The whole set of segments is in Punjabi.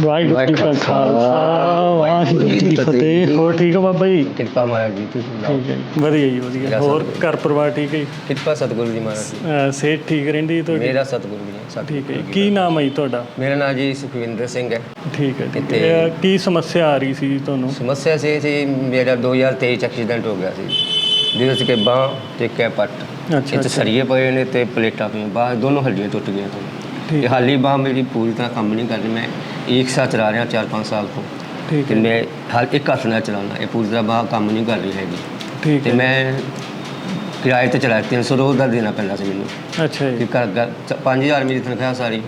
ਵਾਹਿਗੁਰੂ ਜੀ ਕਾ ਖਾਲਸਾ ਵਾਹਿਗੁਰੂ ਜੀ ਕੀ ਫਤਿਹ। ਹੋਰ ਠੀਕ ਹੋ ਬਾਬਾ ਜੀ? ਕਿਰਪਾ ਮਹਾਰਾਜ ਜੀ ਤੁਸੀਂ ਸੁਣਾਓ? ਠੀਕ ਹੈ ਜੀ। ਵਧੀਆ ਜੀ ਵਧੀਆ। ਮੇਰਾ ਹੋਰ ਸਤਿਗੁਰੂ। ਘਰ ਪਰਿਵਾਰ ਠੀਕ ਹੈ ਜੀ? ਕਿਰਪਾ ਸਤਿਗੁਰੂ ਜੀ ਮਹਾਰਾਜ ਜੀ ਅਹ ਸਿਹਤ ਠੀਕ ਰਹਿੰਦੀ ਹੈ ਤੁਹਾਡੀ? ਮੇਰਾ ਸਤਿਗੁਰੂ ਜੀ ਸਤਿਗੁਰੂ ਠੀਕ ਹੈ ਜੀ। ਜੀ ਕੀ ਨਾਮ ਹੈ ਜੀ ਤੁਹਾਡਾ? ਮੇਰਾ ਨਾਮ ਜੀ ਸੁਖਵਿੰਦਰ ਸਿੰਘ ਹੈ। ਠੀਕ ਹੈ ਠੀਕ ਕਿਤੇ- ਹੈ ਅਹ ਕੀ ਸਮੱਸਿਆ ਆ ਰਹੀ ਸੀ ਤੁਹਾਨੂੰ? ਸਮੱਸਿਆ ਸੀ ਸੀ ਮੇਰਾ 2023 ਚ ਐਕਸੀਡੈਂਟ ਹੋ ਗਿਆ ਸੀ। ਜਿਹਦੇ ਚ ਕਿ ਬਾਂਹ ਤੇ ਕੈ ਪੱਟ। ਅੱਛਾ ਸਰੀਏ ਪਏ ਨੇ ਤੇ ਪਲੇਟਾਂ ਪਈਆਂ ਬਾਂਹ ਦੋਨੋਂ ਹੱਡੀਆਂ ਟੁੱਟ ਗਈਆਂ ਤੋਂ ਹਾਲੀ ਬਾਂਹ ਮੇਰੀ ਪੂਰੀ ਤਰ੍ਹਾਂ ਕੰਮ ਨਹੀਂ ਕਰ ਰਹੀ ਮੈਂ ਇੱਕ ਸਾਲ ਚਲਾ ਰਿਹਾ 4-5 ਸਾਲ ਤੋਂ। ਠੀਕ ਤੇ ਹੈ। ਮੈਂ ਹਾਲ ਇੱਕ ਹੱਥ ਨਾਲ ਚਲਾਉਣਾ ਇਹ ਪੂਰੀ ਤਰ੍ਹਾਂ ਬਾਂਹ ਕੰਮ ਨਹੀਂ ਕਰ ਰਹੀ ਹੈਗੀ। ਠੀਕ ਤੇ ਹੈ। ਮੈਂ ਕਿਰਾਏ ਤੇ ਚਲਾਇਆ 300 ਰੋਜ਼ ਦਾ ਦੇਣਾ ਪੈਂਦਾ ਸੀ ਮੈਨੂੰ। ਅੱਛਾ ਕਿ ਜੀ ਘਰ ਘਰ 5000 ਮੇਰੀ ਤਨਖਾਹ ਸਾਰੀ।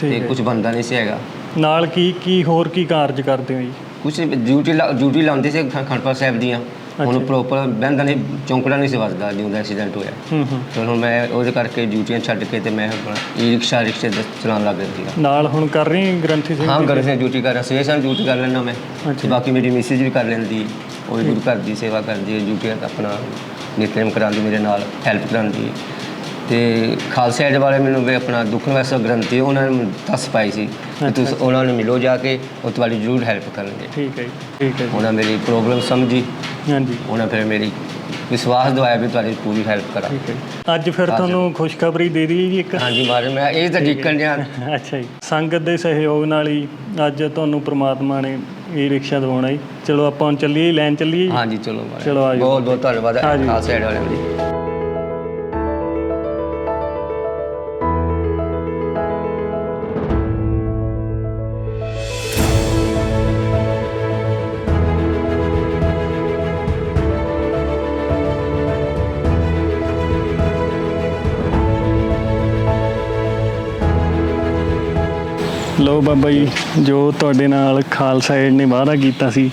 ਤੇ ਠੀਕ ਹੈ। ਕੁਝ ਬੰਦਾ ਨਹੀਂ ਸੀ ਹੈਗਾ। ਨਾਲ ਕੀ ਕੀ ਹੋਰ ਕੀ ਕਾਰਜ ਕਰਦੇ ਹੋ ਜੀ? ਕੁਝ ਡਿਊਟੀ ਲਾ- ਡਿਊਟੀ ਲਾਉਂਦੇ ਸੀ ਖ- ਖੰਡਪਾਲ ਸਾਹਿਬ ਦੀਆਂ। ਹੁਣ। ਪ੍ਰੋਪਰ ਬਹਿੰਦਾ ਨਹੀਂ ਚੌਂਕੜਾ ਨਹੀਂ ਸੀ ਵੱਜਦਾ ਜਦੋਂ ਦਾ ਐਕਸੀਡੈਂਟ ਹੋਇਆ। ਹੂੰ ਹੂੰ। ਤੇ ਹੁਣ ਮੈਂ ਉਹਦੇ ਕਰਕੇ ਡਿਊਟੀਆਂ ਛੱਡ ਕੇ ਤੇ ਮੈਂ ਆਪਣਾ ਈ ਰਿਕਸ਼ਾ ਰਿਕਸ਼ੇ ਦੇ ਚਲਾਉਣ ਲੱਗ ਗਿਆ ਨਾਲ ਹੁਣ ਕਰ ਰਹੀ ਗ੍ਰੰਥੀ ਸਿੰਘ ਹਾਂ ਸੇ ਡਿਊਟੀ ਕਰ ਰਿਹਾ ਸਵੇਰ ਸ਼ਾਮ ਡਿਊਟੀ ਕਰ ਲੈਣਾ ਮੈਂ। ਤੇ ਬਾਕੀ ਮੇਰੀ ਮਿਸਿਸ ਵੀ ਕਰ ਲੈਂਦੀ ਉਹ ਵੀ ਗੁਰੂ ਘਰ ਦੀ ਸੇਵਾ ਕਰਦੀ ਹੈ ਡਿਊਟੀ ਆਪਣਾ ਨਿਤਨੇਮ ਕਰਾਉਂਦੀ ਮੇਰੇ ਨਾਲ ਹੈਲਪ ਕਰਾਉਂਦੀ ਤੇ ਖਾਲਸਾ ਏਡ ਵਾਲੇ ਮੈਨੂੰ ਵੀ ਆਪਣਾ ਦੁੱਖ ਵੈਸਾ ਗ੍ਰੰਥੀ ਉਹਨਾਂ ਨੇ ਦੱਸ ਪਾਈ ਸੀ ਕਿ ਤੁਸੀਂ ਉਹਨਾਂ ਨੂੰ ਮਿਲੋ ਜਾ ਕੇ ਉਹ ਤੁਹਾਡੀ ਜ਼ਰੂਰ ਹੈਲਪ ਕਰਨਗੇ। ਠੀਕ ਹੈ ਠੀਕ ਹੈ ਉਹਨਾਂ ਮੇਰੀ ਪ੍ਰੋਬਲਮ ਸਮਝੀ। ਹਾਂਜੀ ਉਹਨਾਂ ਫਿਰ ਮੇਰੀ ਵਿਸ਼ਵਾਸ ਦਵਾਇਆ ਵੀ ਤੁਹਾਡੀ ਪੂਰੀ ਹੈਲਪ ਕਰਾਂ ਠੀਕ ਹੈ। ਅੱਜ ਫਿਰ ਤੁਹਾਨੂੰ ਖੁਸ਼ਖਬਰੀ ਦੇ ਦਈਏ ਜੀ ਇੱਕ ਹਾਂਜੀ ਮਾਰੇ ਮੈਂ ਇਹ ਤਾਂ ਜਿੱਕਣ ਡਿਆ ਅੱਛਾ ਜੀ ਸੰਗਤ ਦੇ ਸਹਿਯੋਗ ਨਾਲ ਹੀ ਅੱਜ ਤੁਹਾਨੂੰ ਪ੍ਰਮਾਤਮਾ ਨੇ ਇਹ ਰਿਕਸ਼ਾ ਦਵਾਉਣਾ ਜੀ ਚਲੋ ਆਪਾਂ ਹੁਣ ਚੱਲੀਏ ਲੈਣ ਚੱਲੀਏ। ਹਾਂਜੀ ਚਲੋ ਮਹਾਰਾਜ। ਚਲੋ ਆ ਜਾਓ। ਬਹੁਤ ਬਹੁਤ ਧੰਨਵਾਦ। ਖਾਲਸਾ ਏਡ ਵਾਲਿਆਂ ਦੀ ਲੋ ਬਾਬਾ ਜੀ ਜੋ ਤੁਹਾਡੇ ਨਾਲ ਖਾਲਸਾ ਏਡ ਨੇ ਵਾਅਦਾ ਕੀਤਾ ਸੀ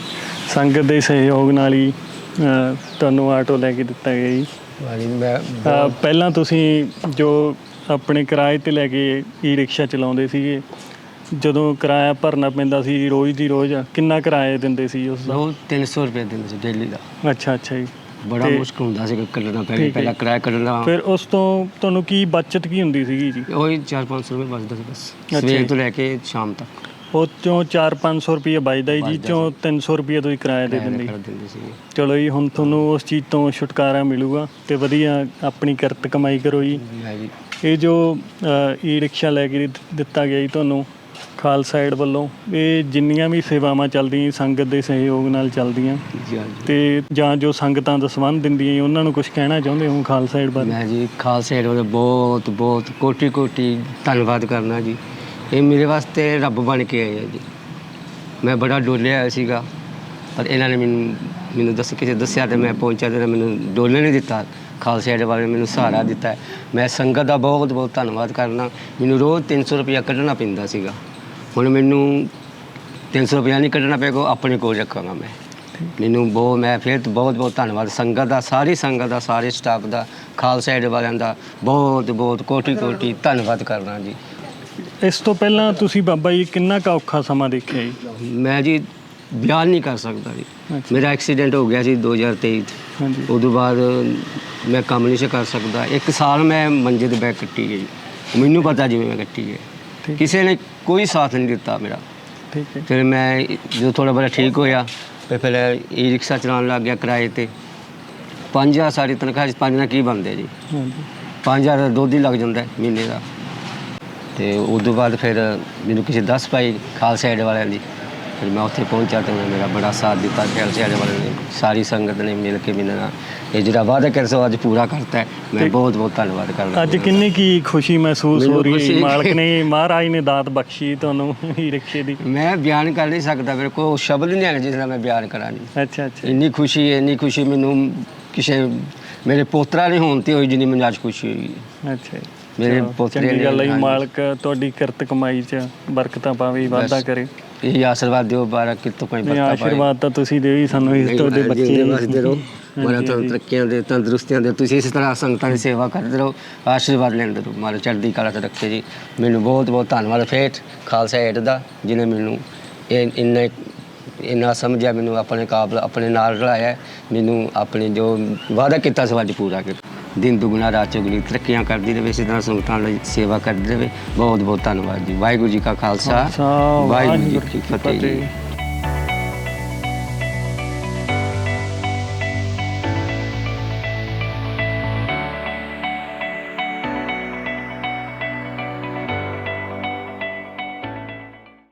ਸੰਗਤ ਦੇ ਸਹਿਯੋਗ ਨਾਲ ਹੀ ਤੁਹਾਨੂੰ ਆਟੋ ਲੈ ਕੇ ਦਿੱਤਾ ਗਿਆ ਜੀ। ਮੈਂ ਅ, ਪਹਿਲਾਂ ਤੁਸੀਂ ਜੋ ਆਪਣੇ ਕਿਰਾਏ ਤੇ ਲੈ ਕੇ ਈ ਰਿਕਸ਼ਾ ਚਲਾਉਂਦੇ ਸੀਗੇ ਜਦੋਂ ਕਿਰਾਇਆ ਭਰਨਾ ਪੈਂਦਾ ਸੀ ਰੋਜ਼ ਦੀ ਰੋਜ਼ ਕਿੰਨਾ ਕਿਰਾਇਆ ਦਿੰਦੇ ਸੀ ਉਸ ਦਾ? ਰੋਜ਼ 300 ਰੁਪਏ ਦਿੰਦੇ ਸੀ ਡੇਲੀ ਦਾ। ਅੱਛਾ ਅੱਛਾ ਜੀ। ਬੜਾ ਮੁਸ਼ਕਲ ਹੁੰਦਾ ਸੀ ਕੱਢਣਾ ਠੀਕ ਹੈ। ਪਹਿਲਾਂ ਕਿਰਾਇਆ ਕੱਢਣਾ। ਫਿਰ ਉਸ ਤੋਂ ਤੁਹਾਨੂੰ ਕੀ ਬਚਤ ਕੀ ਹੁੰਦੀ ਸੀਗੀ ਜੀ? ਉਹੀ 4-500 ਰੁਪਏ ਬਚਦਾ ਸੀ ਬਸ। ਅੱਛਾ ਸਵੇਰ ਜੀ। ਤੋਂ ਲੈ ਕੇ ਸ਼ਾਮ ਤੱਕ। ਉਹ ਚੋਂ 4-500 ਰੁਪਏ ਬਚਦਾ ਜੀ ਬਚਦਾ ਚੋਂ 300 ਰੁਪਏ ਤੁਸੀਂ ਕਿਰਾਇਆ ਦੇ ਕਿਰਾਇਆ ਦਿੰਦੇ। ਕਰ ਦਿੰਦੇ ਸੀ ਚਲੋ ਜੀ ਹੁਣ ਤੁਹਾਨੂੰ ਉਸ ਚੀਜ਼ ਤੋਂ ਛੁਟਕਾਰਾ ਮਿਲੂਗਾ ਤੇ ਵਧੀਆ ਆਪਣੀ ਕਿਰਤ ਕਮਾਈ ਕਰੋ ਜੀ। ਜੀ ਇਹ ਜੋ ਈ ਰਿਕਸ਼ਾ ਲੈ ਕੇ ਦਿੱਤਾ ਗਿਆ ਜੀ ਤੁਹਾਨੂੰ ਖਾਲਸਾ ਏਡ ਵੱਲੋਂ ਇਹ ਜਿੰਨੀਆਂ ਵੀ ਸੇਵਾਵਾਂ ਚੱਲਦੀਆਂ ਸੰਗਤ ਦੇ ਸਹਿਯੋਗ ਨਾਲ ਚੱਲਦੀਆਂ। ਜੀ ਤੇ ਜਾਂ ਜੋ ਸੰਗਤਾਂ ਦਾ ਸੰਬੰਧ ਦਿੰਦੀਆਂ ਜੀ, ਉਹਨਾਂ ਨੂੰ ਕੁਝ ਕਹਿਣਾ ਚਾਹੁੰਦੇ ਹੋ ਖਾਲਸਾ ਏਡ ਬਾਰੇ? ਮੈਂ ਜੀ ਖਾਲਸਾ ਏਡ ਵਾਲੇ ਬਹੁਤ ਬਹੁਤ ਕੋਟੀ ਕੋਟੀ ਧੰਨਵਾਦ ਕਰਨਾ ਜੀ। ਇਹ ਮੇਰੇ ਵਾਸਤੇ ਰੱਬ ਬਣ ਕੇ ਆਏ ਆ ਜੀ। ਮੈਂ ਬੜਾ ਡੋਲਿਆ ਹੋਇਆ ਸੀਗਾ ਪਰ ਇਹਨਾਂ ਨੇ ਮੈਨੂੰ ਮੈਨੂੰ ਦੱਸ ਕਿਸੇ ਦੱਸਿਆ ਤੇ ਮੈਂ ਪਹੁੰਚਿਆ ਤੇ ਮੈਨੂੰ ਡੋਲਣ ਨਹੀਂ ਦਿੱਤਾ। ਖਾਲਸਾ ਏਡ ਵਾਲੇ ਨੇ ਮੈਨੂੰ ਸਹਾਰਾ ਦਿੱਤਾ। ਹੈ। ਮੈਂ ਸੰਗਤ ਦਾ ਬਹੁਤ ਬਹੁਤ ਧੰਨਵਾਦ ਕਰਨਾ ਮੈਨੂੰ ਰੋਜ਼ 300 ਰੁਪਇਆ ਕੱਢਣਾ ਪੈਂਦਾ ਸੀਗਾ। ਹੁਣ ਮੈਨੂੰ 300 ਰੁਪਇਆ ਨਹੀਂ ਕੱਢਣਾ ਪਏਗਾ ਆਪਣੇ ਕੋਲ ਰੱਖਾਂਗਾ ਮੈਂ। ਮੈਨੂੰ ਬਹੁਤ ਮੈਂ ਫਿਰ ਤੋਂ ਬਹੁਤ ਬਹੁਤ ਧੰਨਵਾਦ। ਸੰਗਤ ਦਾ ਸਾਰੀ ਸੰਗਤ ਦਾ ਸਾਰੇ ਸਟਾਫ ਦਾ ਖਾਲਸਾ ਏਡ ਵਾਲਿਆਂ ਦਾ ਬਹੁਤ ਬਹੁਤ ਕੋਟੀ ਕੋਟੀ ਧੰਨਵਾਦ ਕਰਨਾ ਜੀ। ਇਸ ਤੋਂ ਪਹਿਲਾਂ ਤੁਸੀਂ ਬਾਬਾ ਜੀ ਕਿੰਨਾ ਕੁ ਔਖਾ ਸਮਾਂ ਦੇਖਿਆ ਜੀ? ਮੈਂ ਜੀ ਬਿਆਨ ਨਹੀਂ ਕਰ ਸਕਦਾ ਜੀ। ਅੱਛਾ। ਮੇਰਾ ਐਕਸੀਡੈਂਟ ਹੋ ਗਿਆ ਸੀ 2023 ਚ। ਹਾਂਜੀ। ਉਦੋਂ ਬਾਅਦ ਮੈਂ ਕੰਮ ਨਹੀਂ ਸੀ ਕਰ ਸਕਦਾ। ਇੱਕ ਸਾਲ ਮੈਂ ਮੰਜੇ ਤੇ ਬੈਠ ਕੱਟੀ ਗਈ। ਮੈਨੂੰ ਪਤਾ ਜਿਵੇਂ ਮੈਂ ਕੱਟੀ ਗਈ। ਠੀਕ। ਕਿਸੇ ਨੇ ਕੋਈ ਸਾਥ ਨਹੀਂ ਦਿੱਤਾ ਮੇਰਾ। ਠੀਕ ਹੈ। ਫਿਰ ਮੈਂ ਜਦੋਂ ਥੋੜਾ ਬੜਾ ਠੀਕ ਹੋਇਆ ਤੇ ਫਿਰ ਈ ਰਿਕਸ਼ਾ ਚਲਾਉਣ ਲੱਗ ਗਿਆ ਕਿਰਾਏ ਤੇ। 5000 ਸਾਡੀ ਤਨਖਾਹ ਚ ਪੰਜ ਨਾਲ ਕੀ ਬਣਦੇ ਜੀ? ਹਾਂਜੀ। 5000 ਦਾ ਦੁੱਧ ਹੀ ਲੱਗ ਜਾਂਦਾ ਹੈ ਮਹੀਨੇ ਦਾ। ਤੇ ਉਸ ਤੋਂ ਬਾਅਦ ਫਿਰ ਮੈਨੂੰ ਕਿਸੇ ਦੱਸ ਪਾਈ ਖਾਲਸਾ ਏਡ ਵਾਲਿਆਂ ਦੀ ਫਿਰ ਮੈਂ ਉੱਥੇ ਪਹੁੰਚਿਆ ਤੇ ਮੇਰਾ ਬੜਾ ਸਾਥ ਦਿੱਤਾ ਖਾਲਸਾ ਏਡ ਵਾਲਿਆਂ ਨੇ। ਸਾਰੀ ਸੰਗਤ ਨੇ ਮਿਲ ਕੇ ਮੇਰੇ ਨਾਲ। ਇਹ ਜਿਹੜਾ ਵਾਅਦਾ ਕਰ ਸੋ ਅੱਜ ਪੂਰਾ ਕਰਤਾ ਹੈ। ਮੈਂ ਬਹੁਤ ਬਹੁਤ ਧੰਨਵਾਦ ਕਰਦਾ ਅੱਜ ਕਿੰਨੀ ਕੀ ਖੁਸ਼ੀ ਮਹਿਸੂਸ ਹੋ ਮੈਨੂੰ ਰਹੀ ਹੈ? ਮਾਲਕ ਨੇ ਮਹਾਰਾਜ ਨੇ ਦਾਤ ਬਖਸ਼ੀ ਤੁਹਾਨੂੰ ਈ ਰਿਕਸ਼ੇ ਦੀ। ਮੈਂ ਬਿਆਨ ਕਰ ਨਹੀਂ ਸਕਦਾ ਮੇਰੇ ਕੋਲ ਸ਼ਬਦ ਨਹੀਂ ਹੈ ਜਿਸ ਨਾਲ ਮੈਂ ਬਿਆਨ ਕਰਾਂ ਅੱਛਾ ਅੱਛਾ। ਇੰਨੀ ਖੁਸ਼ੀ ਹੈ ਇੰਨੀ ਖੁਸ਼ੀ ਮੈਨੂੰ ਕਿਸੇ ਮੇਰੇ ਪੋਤਰਾ ਨਹੀਂ ਹੋਣ ਤੇ ਹੋਈ ਜਿੰਨੀ ਮੈਨੂੰ ਅੱਜ ਖੁਸ਼ੀ ਹੋਈ। ਹੈ। ਅੱਛਾ। ਮੇਰੇ ਪੋਤਰੇ ਚੰਗੀ ਨੇ, ਗੱਲ ਹੈ। ਮਾਲਕ ਤੁਹਾਡੀ ਕਿਰਤ ਕਮਾਈ 'ਚ ਬਰਕਤਾਂ ਪਾਵੇ ਬਸ। ਕਰੇ। ਇਹ ਆਸ਼ੀਰਵਾਦ ਦਿਓ ਬਾਰਾ ਕਿਤੋਂ ਕੋਈ ਨਹੀਂ ਬਰਕਤ ਪਾਏ। ਆਸ਼ੀਰਵਾਦ ਤਾਂ ਤੁਸੀਂ ਦਿਓ ਹੀ ਸਾਨੂੰ ਇਸ ਤੁਹਾਡੇ ਬੱਚੇ ਵਸਦੇ ਰਹੋ ਮਾਰਾ ਤੁਹਾਨੂੰ। ਤਰੱਕੀਆਂ ਦੇ ਤੰਦਰੁਸਤੀਆਂ ਦੇ ਤੁਸੀਂ ਇਸ ਤਰ੍ਹਾਂ ਸੰਗਤਾਂ ਦੀ ਸੇਵਾ ਕਰਦੇ ਰਹੋ ਆਸ਼ੀਰਵਾਦ ਲੈਂਦੇ ਰਹੋ ਮਾਰਾ ਚੜ੍ਹਦੀ ਕਲਾ ਤੇ ਰੱਖੇ ਜੀ। ਮੈਨੂੰ ਬਹੁਤ ਬਹੁਤ ਧੰਨਵਾਦ ਫੇਟ ਖਾਲਸਾ ਏਡ ਦਾ ਜਿਨੇ ਮੈਨੂੰ ਇਹ ਇੰਨੇ ਇੰਨਾ ਸਮਝਿਆ ਮੈਨੂੰ ਆਪਣੇ ਕਾਬਲ ਆਪਣੇ ਨਾਲ ਰਲਾਇਆ ਮੈਨੂੰ ਆਪਣੇ ਜੋ ਵਾਅਦਾ ਕੀਤਾ ਸੀ ਅੱਜ ਪੂਰਾ ਕਰ ਦਿਨ ਦੁਗਣਾ ਰਾਤ ਚੌਗੁਣੀ ਤਰੱਕੀਆਂ ਕਰਦੀ ਰਹੇ ਇਸੇ ਤਰ੍ਹਾਂ ਸੰਗਤਾਂ ਲਈ ਸੇਵਾ ਕਰਦੀ ਰਹੇ ਬਹੁਤ ਬਹੁਤ ਧੰਨਵਾਦ ਜੀ। ਵਾਹਿਗੁਰੂ ਜੀ ਕਾ ਖਾਲਸਾ। ਵਾਹਿਗੁਰੂ ਜੀ ਕੀ ਫਤਿਹ।